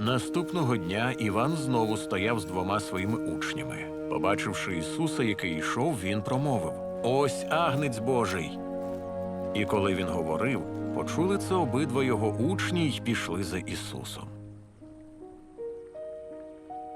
Наступного дня Іван знову стояв з двома своїми учнями. Побачивши Ісуса, який йшов, він промовив: Ось агнець Божий. І коли він говорив, почули це обидва його учні й пішли за Ісусом.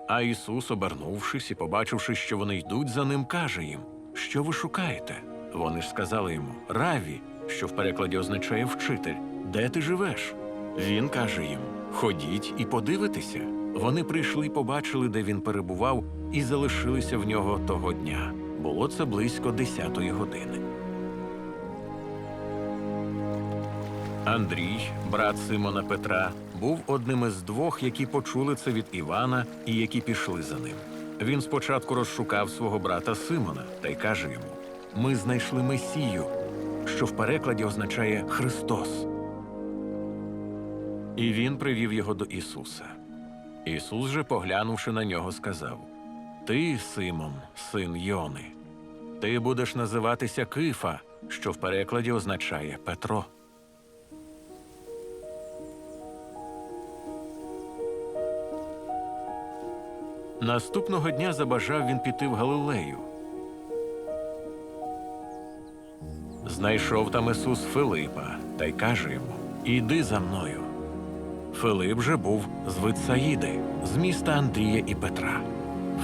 А Ісус, обернувшись і побачивши, що вони йдуть за ним, каже їм: Що ви шукаєте? Вони ж сказали йому Раві, що в перекладі означає вчитель, де ти живеш? Він каже їм: Ходіть і подивитеся. Вони прийшли, побачили, де він перебував, і залишилися в нього того дня. Було це близько десятої години. Андрій, брат Симона Петра, був одним із двох, які почули це від Івана і які пішли за ним. Він спочатку розшукав свого брата Симона та й каже йому: Ми знайшли Месію, що в перекладі означає Христос. І він привів його до Ісуса. Ісус же, поглянувши на нього, сказав: Ти, Симон, син Йони, ти будеш називатися Кифа, що в перекладі означає Петро. Наступного дня забажав він піти в Галилею. Знайшов там Ісус Филипа та й каже йому: Іди за мною. Филип же був з Витсаїди, з міста Андрія і Петра.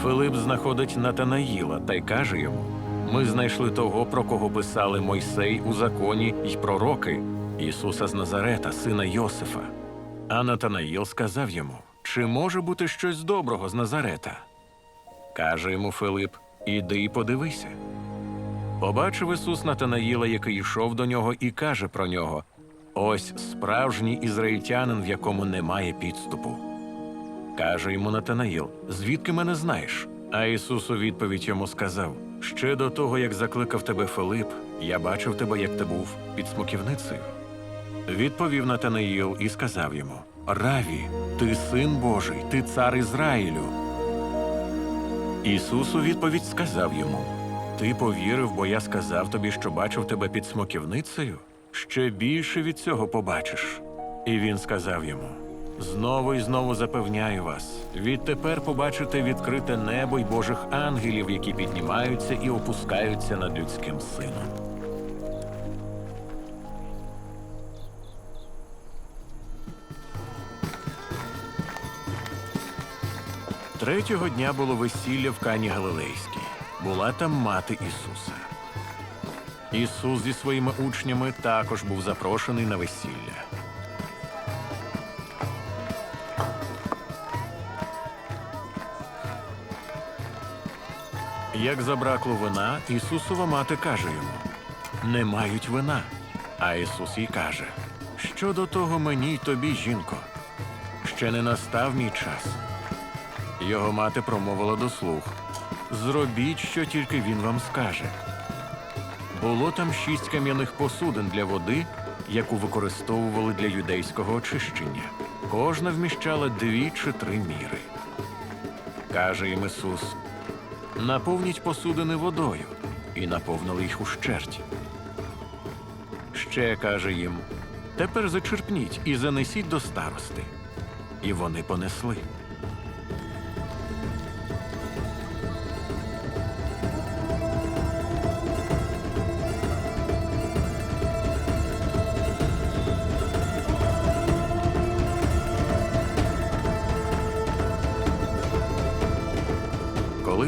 Филип знаходить Натанаїла та й каже йому: Ми знайшли того, про кого писали Мойсей у законі й пророки, Ісуса з Назарета, сина Йосифа. А Натанаїл сказав йому: Чи може бути щось доброго з Назарета? Каже йому Филип: Іди і подивися. Побачив Ісус Натанаїла, який йшов до нього, і каже про нього: Ось справжній ізраїльтянин, в якому немає підступу. Каже йому Натанаїл: Звідки мене знаєш? А Ісус у відповідь йому сказав: Ще до того, як закликав тебе Филип, я бачив тебе, як ти був під смоківницею. Відповів Натанаїл і сказав йому: Раві, ти син Божий, ти цар Ізраїлю. Ісус у відповідь сказав йому: Ти повірив, бо я сказав тобі, що бачив тебе під смоківницею? Ще більше від цього побачиш. І він сказав йому: Знову і знову запевняю вас, відтепер побачите відкрите небо й Божих ангелів, які піднімаються і опускаються над людським сином. Третього дня було весілля в Кані Галилейській. Була там мати Ісуса. Ісус зі своїми учнями також був запрошений на весілля. Як забракло вина, Ісусова мати каже йому: Не мають вина. А Ісус їй каже: Що до того мені й тобі, жінко? Ще не настав мій час. Його мати промовила до слуг: Зробіть, що тільки він вам скаже. Було там шість кам'яних посудин для води, яку використовували для юдейського очищення. Кожна вміщала дві чи три міри. Каже їм Ісус: наповніть посудини водою, і наповнили їх ущерть. Ще каже їм: тепер зачерпніть і занесіть до старости. І вони понесли.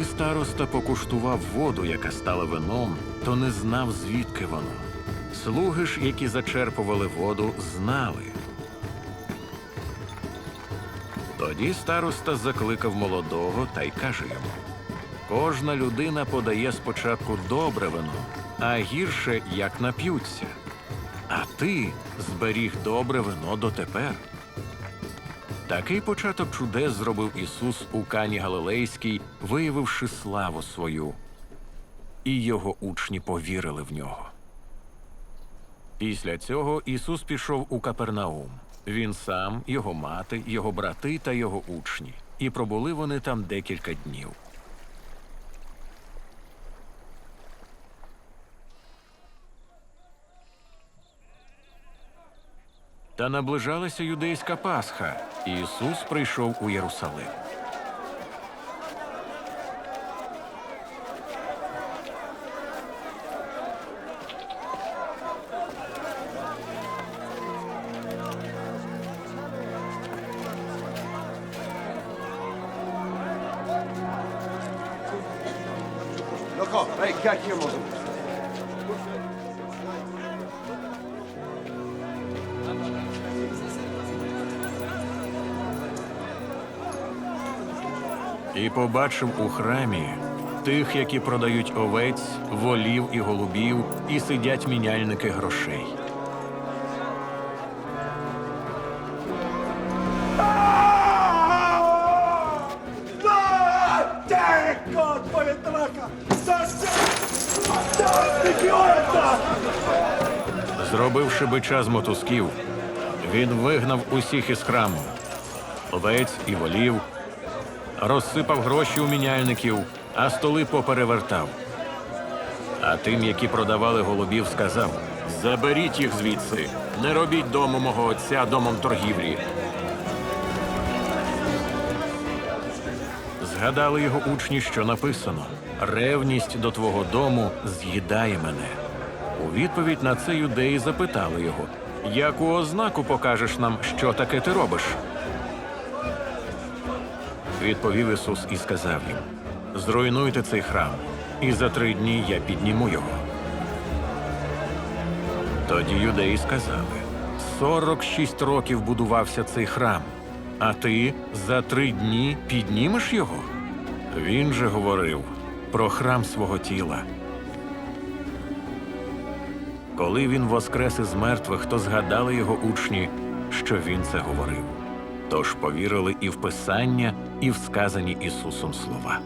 Коли староста покуштував воду, яка стала вином, то не знав, звідки воно. Слуги ж, які зачерпували воду, знали. Тоді староста закликав молодого та й каже йому: Кожна людина подає спочатку добре вино, а гірше як нап'ються. А ти зберіг добре вино дотепер. Такий початок чудес зробив Ісус у Кані Галилейській, виявивши славу свою. І його учні повірили в нього. Після цього Ісус пішов у Капернаум. Він сам, його мати, його брати та його учні. І пробули вони там декілька днів. Та наближалася юдейська Пасха, і Ісус прийшов у Єрусалим. Allez, quelqu'un mon dos. І побачив у храмі тих, які продають овець, волів і голубів, і сидять міняльники грошей. Зробивши бича з мотузків, він вигнав усіх із храму овець і волів, розсипав гроші у міняльників, а столи поперевертав. А тим, які продавали голубів, сказав: Заберіть їх звідси, не робіть дому мого отця домом торгівлі. Згадали його учні, що написано: ревність до твого дому з'їдає мене. У відповідь на це юдеї запитали його: Яку ознаку покажеш нам, що таке ти робиш? Відповів Ісус і сказав їм: Зруйнуйте цей храм, і за три дні я підніму його. Тоді юдеї сказали: сорок шість років будувався цей храм, а ти за три дні піднімеш його? Він же говорив про храм свого тіла. Коли він воскрес із мертвих, то згадали його учні, що він це говорив. Тож повірили і в Писання, і в сказані Ісусом слова.